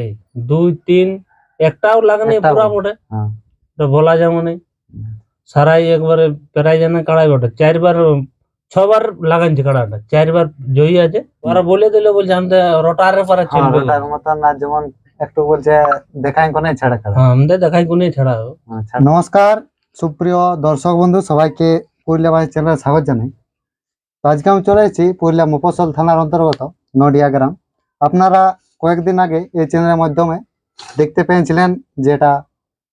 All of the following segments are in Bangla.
এই দুই তিন একটাও লাগনি পুরা বটে। হ্যাঁ। বলা যাবে না সারাই একবারে প্রায় জানে কাড়াই বটে। চারবার ছবার লাগাইছে কাড়াটা। চারবার জয়ী আছে। ওরা বলে দিল বলছে আমাদের রটারে পারে হ্যাঁ চলবে। ওটার মতন না যেমন একটু বলছে দেখাই কোনে ছাড়া ছাড়া হ্যাঁ আমাদের দেখাই কোনে ছাড়া। আচ্ছা নমস্কার সুপ্রিয় দর্শক বন্ধু সবাইকে পুরুলিয়া বাড়ি চ্যানেলে স্বাগত জানাই। তো আজকে আমি চলে এসেছি পুরুলিয়া মুফসল থানার অন্তর্গত নডিয়া গ্রাম। আপনারা কয়েকদিন আগে এই চ্যানেলের মাধ্যমে দেখতে পেয়েছিলেন যেটা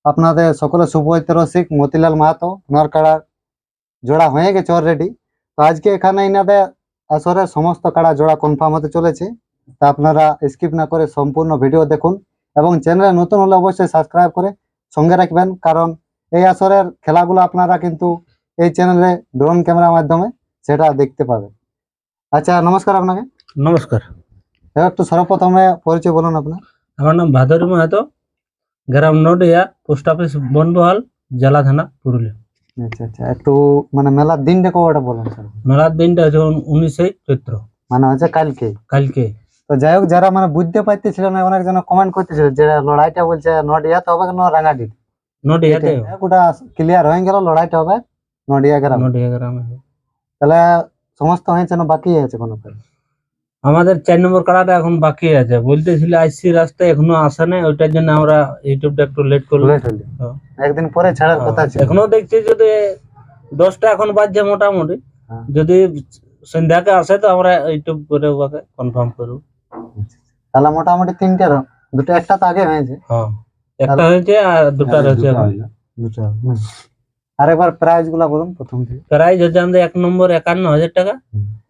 আপনাদের সকলে সুপরিচিত রসিক মতিলাল মাহাতো, ওনার কাড়ার জোড়া হয়ে গেছে অলরেডি তো আজকে এখানে এনাদের আসরে সমস্ত কাড়া জোড়া কনফার্ম হতে চলেছে। তা আপনারা স্কিপ না করে সম্পূর্ণ ভিডিও দেখুন এবং চ্যানেলে নতুন হলে অবশ্যই সাবস্ক্রাইব করে সঙ্গে রাখবেন, কারণ এই আসরের খেলাগুলো আপনারা কিন্তু এই চ্যানেলে ড্রোন ক্যামেরার মাধ্যমে সেটা দেখতে পাবেন। আচ্ছা নমস্কার আপনাকে। নমস্কার। এবার একটু সর্বপ্রথমে পরিচয় বলুন আপনার আমার নাম ভাদরি মাহাতো গ্রাম নডিয়া পোস্ট অফিস বনবহাল জেলা থানা পুরুলিয়া। আচ্ছা আচ্ছা একটু মানে মেলার দিনটা কবেটা বলুন স্যার। মেলার দিনটা হচ্ছে উনিশে চৈত্র। মানে হচ্ছে কালকে। কালকে। তো যাই হোক যারা মানে বুঝতে পারতেছিল না অনেক জন কমেন্ট করতেছিল যে লড়াইটা বলছে নডিয়াতে হবে না রাঙাটি। নডিয়াতে ওটা ক্লিয়ার হয়ে গেল লড়াইটা হবে নডিয়া গ্রাম। নডিয়া গ্রামে তাহলে সমস্ত হয়েছে না বাকি আছে কোনো? আমাদের চার নম্বর কাড়াটা এখন বাকি আছে। বলতেছিল আইসি রাস্তায় এখনও আসে নাই ওইটার জন্য আমরা ইউটিউবটা একটু লেট করলাম। হ্যাঁ। একদিন পরে ছাড়ার কথা আছে এখনও দেখছি যদি দশটা এখন বাজছে মোটামুটি। হ্যাঁ। যদি সন্ধ্যাকে আসে তো আমরা ইউটিউব করে ওকে কনফার্ম করব। তাহলে মোটামুটি তিনটে দুটো একটা তো আগে হয়েছে। হ্যাঁ একটা হয়েছে আর দুটো রয়েছে এখন। দুটো আরেকবার প্রাইজগুলা বলুন প্রথম থেকে। প্রাইজ হচ্ছে আমাদের এক নম্বর একান্ন হাজার টাকা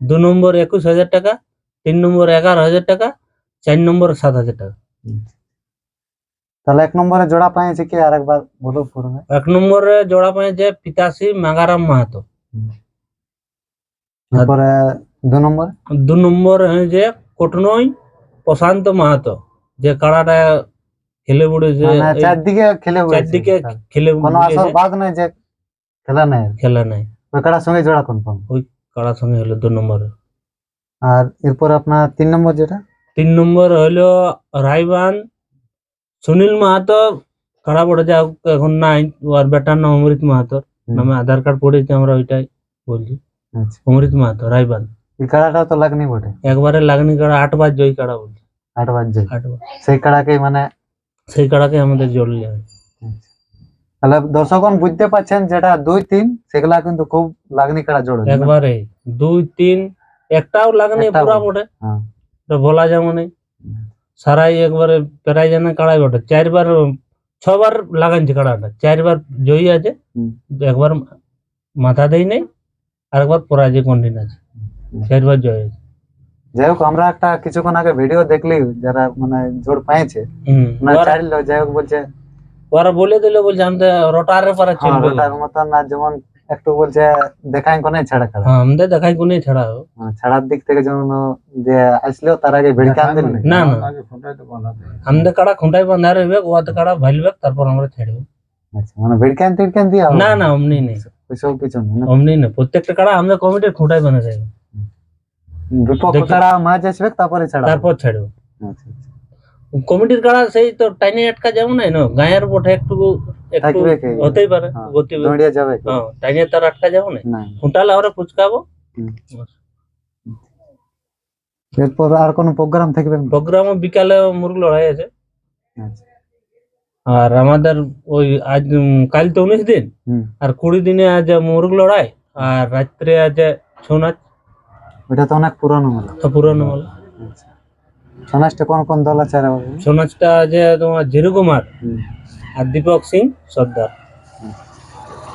দু নম্বর একুশ হাজার টাকা তিন নম্বর এগারো হাজার টাকা চার নম্বর সাত হাজার টাকা। তাহলে এক নম্বরে জোড়া পাইছে কি? আরেকবার বলো প্রথমে এক নম্বরে জোড়া পেয়েছে পিতাশ্রী মাগারাম মাহাতো। তারপরে দু নম্বরে? দু নম্বর হয়েছে কোটনই প্রশান্ত মাহাতো যে কাড়াটা খেলে পড়েছে। মানে চারদিকে খেলে চারদিকে খেলে কোনো আসর বাদ নাই যে খেলা নাই। খেলা নাই। ওই কাটার সঙ্গে জোড়া কনফার্ম ওই কাড়ার সঙ্গে হলো দু নম্বরে। আর এরপর আপনার তিন নম্বর যেটা? তিন নম্বর হলো রাইবান সুনীল মাহাতো কাড়া পড়েছে এখন নাই ওর বেটার নাম অমৃত মাহাতো নামে আধার কার্ড পড়েছে আমরা ওইটাই বলছি। আচ্ছা। অমৃত মাহাতো রাইবান এই কাড়াটা তো লাগনি বটে? একবারে লাগনি কাড়া আটবার জয় কাড়া বলছে। আট বাজছে আটবার সেই কাড়াকে মানে সেই কাড়াকে আমাদের জল যাবে তাহলে দর্শকগণ বুঝতে পারছেন যেটা দুই তিন সেগুলা কিন্তু খুব লাগনি কাড়া জোড়ে একবারে দুই তিন একটাও লাগনি পুরা বটে। হ্যাঁ। বলা যাবে সারাই একবারে প্রায় জানে কাড়াই বটে। চারবার ছবার লাগাইছে কাড়াটা চারবার জয়ী আছে। একবার মাথা দেই নাই আর একবার পরাজয় কন্টিন আছে। চারবার জয় আছে। যাই হোক আমরা একটা কিছুক্ষণ আগে ভিডিও দেখলি যারা মানে জোর পাইছে। না ওরা- যাই হোক বলছে ওরা বলে দিল বলছে আমাদের রটারে পারে হ্যাঁ, চলবে ওটার মতন না যেমন একটু বলছে দেখাই কোনে ছাড়া ছাড়া হ্যাঁ আমাদের দেখাই কোনে ছাড়া ছাড়ার দিক থেকে যেমন যে আসলেও তার আগে ভিড়কে আনতেন না না। আমাদের কাড়া খুঁটাই বাঁধা রইবে ওতে কাড়া ভাইলবে তারপর আমরা ছাড়বে। আচ্ছা মানে ভিড়কান টিড়কান দিয়ে হবে না না অমনি নেই। ওইসব কিছু নেই না? অমনি না প্রত্যেকটা কাড়া আমাদের কমিটির খুঁটাই বাঁধা যাবে দেখি- কাড়া মাছ আসবে তারপরে ছাড়া তারপর ছাড়বে। আচ্ছা, আচ্ছা। কমিটির কাড়া সেই তো টাইনে আটকা যাব না না গায়ের বটে একটু একটু থাকবে কি? হতেই পারে হ্যাঁ। গতি দৌড়িয়ে যাবে কি? হ্যাঁ তার আটকা যাব না আমরা ফুচকাবো এরপর আর কোনো প্রোগ্রাম থাকবে? প্রোগ্রাম বিকালে মুরগ লড়াই আছে আচ্ছা। আর আমাদের ওই আজ কাল তো উনিশ দিন আর কুড়ি দিনে আজ মুরগ লড়াই আর রাত্রে আছে ছৌ নাচ ওটা তো অনেক পুরনো মেলা পুরনো হল আচ্ছা সনাজটা কোন কোন দল আছে? ছৌ নাচটা আছে তোমার জিরু কুমার। আর দীপক সিং সর্দার।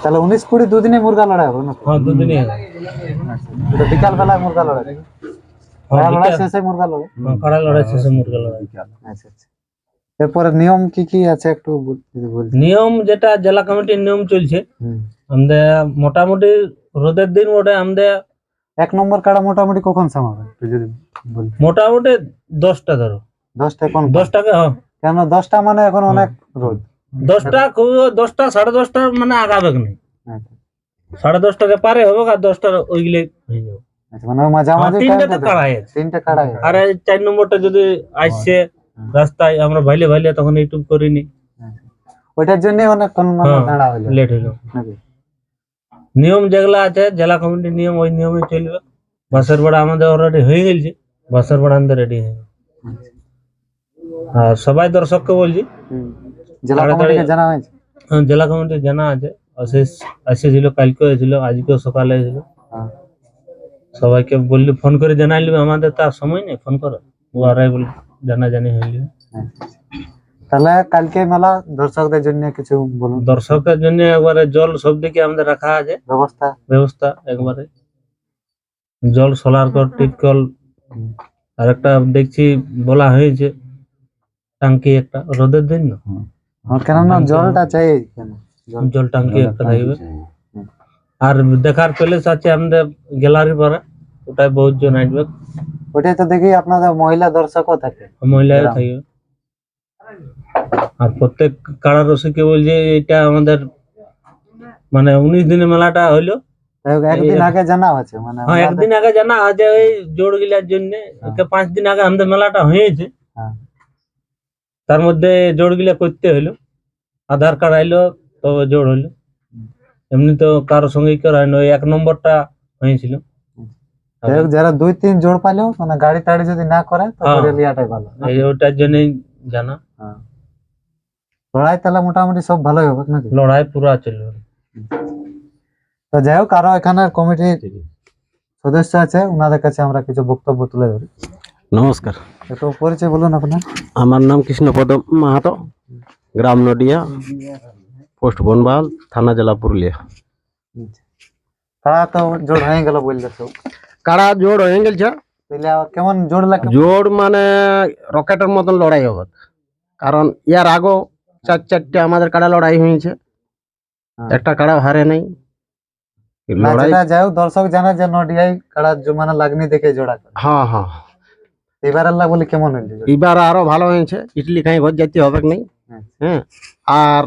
তাহলে উনিশ কুড়ি দুদিনে মুরগা লড়াই হবে না? হ্যাঁ দুদিনই হবে। বিকাল বেলায় মুরগা লড়াই। হ্যাঁ, লড়াই লড়াই শেষে মুরগা লড়াই। হ্যাঁ, কাড়া লড়াই শেষে মুরগা লড়াই। আচ্ছা আচ্ছা। এরপরে নিয়ম কি কি আছে একটু বল- নিয়ম যেটা জেলা কমিটির নিয়ম চলছে। আমাদের মোটামুটি রোদের দিন ওটা আমাদের এক নম্বর কাড়া মোটামুটি কখন সামাবে যদি মোটামুটি দশটা ধরো। দশটা কোন দশটাকে হ্যাঁ। কেন দশটা মানে এখন অনেক রোদ। দশটা দশটা সাড়ে দশটা মানে আগাবে না আচ্ছা। সাড়ে দশটাকে পারে হবে আর দশটার ওইগুলো হয়ে যাবে। আচ্ছা, তিনটাতে কাড়াই আছে। কাড়াই আর চার নম্বরটা যদি আসছে রাস্তায় আমরা ভাইলে ভাইলে তখন ইউটিউব করিনি। ওইটার জন্য অনেকক্ষণ মানে হ্যাঁ। লেট হইল। নিয়ম যেগুলা আছে জেলা কমিটির নিয়ম ওই নিয়মে চলবে। বাসের ভাড়া আমাদের অলরেডি হয়ে গেছে বাসের ভাড়া আমাদের রেডি হয়ে আর সবাই দর্শককে বলছি। জেলা কমিটিকে জানা হয়েছে? হ্যাঁ, জেলা কমিটি জানা আছে। অশেষ এসেছিল কালকে এসেছিল আজকেও সকালে এসেছিল। হ্যাঁ। সবাইকে বললি ফোন করে জানাই নিবে আমাদের তো আর সময় নেই ফোন করো। ও আরাই বলে জানা জানি হইলি তাহলে কালকে মেলা দর্শকদের জন্য কিছু বলুন। দর্শকের জন্য একবারে জল সব দিকে আমাদের রাখা আছে। ব্যবস্থা? ব্যবস্থা একবারে। জল সোলার কল টিপ কল আর একটা দেখছি বলা হয়েছে টাঙ্কি একটা রোদের না? হ্যাঁ, কেননা জলটা চাই কেন জল টাঙ্কি একটা থাকবে আর দেখার প্লেস আছে আমাদের গ্যালারি পাড়া। ওটাই বহুত জন আসবে। ওটাই তো দেখি আপনাদের মহিলা দর্শকও থাকে। মহিলাও থাকবে। আর প্রত্যেক কাড়া রসিকে বলছে এটা আমাদের মানে উনিশ দিনের মেলাটা হইল। একদিন আগে জানা আছে মানে হ্যাঁ একদিন আগে জানা আছে ওই জোড় গিলার জন্য পাঁচ দিন আগে আমাদের মেলাটা হয়েছে। হ্যাঁ। তার মধ্যে জোড় গিলা করতে হইল। আধার কার্ড আইলো তবে জোড় হইল। এমনি তো কারোর সঙ্গে করা হয়নি ওই এক নম্বরটা হয়েছিল। যারা দুই তিন জোড় পালেও মানে গাড়ি টাড়ি যদি না করে তো হ্যাঁ। ভালো। এই ওটার জন্যই জানা। হ্যাঁ। লড়াই তাহলে মোটামুটি সব ভালোই হবে নাকি? লড়াই পুরা চলবে তো যাই হোক আরও এখানের কমিটির সদস্য আছে ওনাদের কাছে আমরা কিছু বক্তব্য তুলে ধরি। নমস্কার। একটু পরিচয় বলুন আপনার। আমার নাম কৃষ্ণপদ মাহাতো গ্রাম নডিয়া পোস্ট বনবাল থানা জেলা পুরুলিয়া। তারা তো জোড় হয়ে গেল বললে সব। কাড়া জোড় হয়ে গেছে তাহলে কেমন জোড় লাগে জোড় মানে রকেটের মতন লড়াই হবে কারণ ইয়ার আগেও চার চারটে আমাদের কাড়া লড়াই হয়েছে। হ্যাঁ। একটা কাড়া হারে নাই। লড়াই যাই দর্শক জানা যে নডিয়াই কাড়া মানে লাগনি দেখে জোড়া হ্যাঁ হ্যাঁ। এবার আল্লাহ বলি কেমন হইল? এবার আরও ভালো হয়েছে। ইডলি খাই ঘর যেতে হবে নাই হ্যাঁ। হ্যাঁ। আর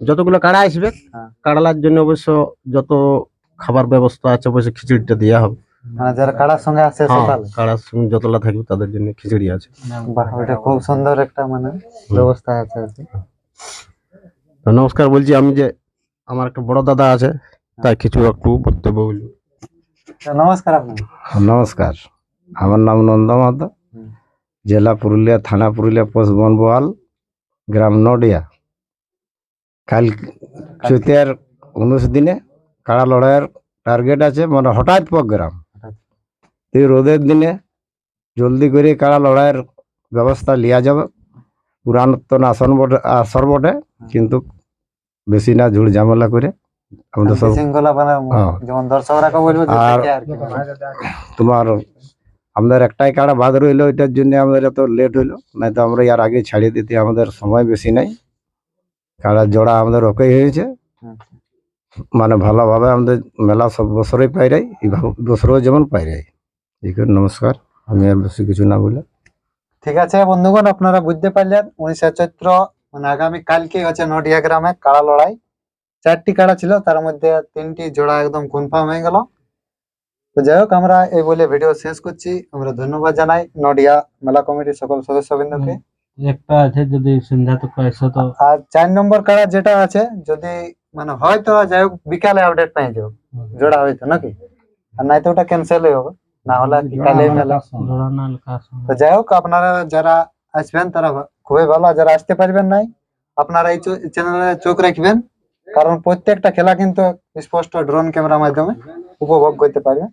যতগুলো কাড়া আসবে হ্যাঁ। কাড়ালার জন্য অবশ্য যত খাবার ব্যবস্থা আছে অবশ্য খিচুড়িটা দেওয়া হবে। মানে যারা কাড়ার সঙ্গে আসে হ্যাঁ, কাড়ার সঙ্গে যতলা থাকবে তাদের জন্য খিচুড়ি আছে। বাহ ওটা খুব সুন্দর একটা মানে ব্যবস্থা আছে আর কি। নমস্কার বলছি আমি যে আমার একটা বড় দাদা আছে তাই কিছু একটু বক্তব্য বলব তো নমস্কার আপনার নমস্কার। আমার নাম নন্দ হুম। জেলা পুরুলিয়া থানা পুরুলিয়া পোস্ট বনবোয়াল গ্রাম নডিয়া। কাল চৈতের উনিশ দিনে কাড়া লড়াইয়ের টার্গেট আছে মানে হঠাৎ প্রোগ্রাম। এই রোদের দিনে জলদি করে কাড়া লড়াইয়ের ব্যবস্থা লিয়া যাবে। পুরাতন আসন বটে আসর বটে কিন্তু বেশি না ঝুড় ঝামেলা করে। আমাদের সব মানে হ্যাঁ। আর- তোমার আমাদের একটাই কাড়া বাদ রইল এটার জন্য আমাদের এত লেট হইল। নাই তো আমরা ইয়ার আগে ছাড়িয়ে দিতে আমাদের সময় বেশি নাই। কাড়া জোড়া আমাদের ওকে হয়েছে। আচ্ছা। মানে ভালোভাবে আমাদের মেলা সব বছরই পাইরাই এই ভাব- বছরও যেমন পাইরাই এই করে নমস্কার আমি আর বেশি কিছু না বলে। ঠিক আছে বন্ধুগণ আপনারা বুঝতে পারলেন উনিশে চৈত্র মানে আগামী কালকেই হচ্ছে নডিয়া গ্রামে কাড়া লড়াই। চারটি কাড়া ছিল তার মধ্যে তিনটি জোড়া একদম কনফার্ম হয়ে গেল। তো যাই হোক আমরা এই বলে ভিডিও শেষ করছি। আমরা ধন্যবাদ জানাই নডিয়া মেলা কমিটির সকল সদস্যবৃন্দকে। একটা আছে যদি সন্ধ্যা তো তো। আর চার নম্বর কাড়া যেটা আছে যদি মানে হয়তো যাই হোক বিকালে আপডেট পেয়ে যাব জোড়া হয়তো নাকি? আর নাই তো ওটা ক্যান্সেলই হবে না হলে বিকালে মেলা। তো যাই হোক আপনারা যারা আসবেন তারা খুবই ভালো। যারা আসতে পারবেন নাই আপনারা এই চ্যানেলে চোখ রাখবেন। কারণ প্রত্যেকটা খেলা কিন্তু স্পষ্ট ড্রোন ক্যামেরার মাধ্যমে উপভোগ করতে পারবেন।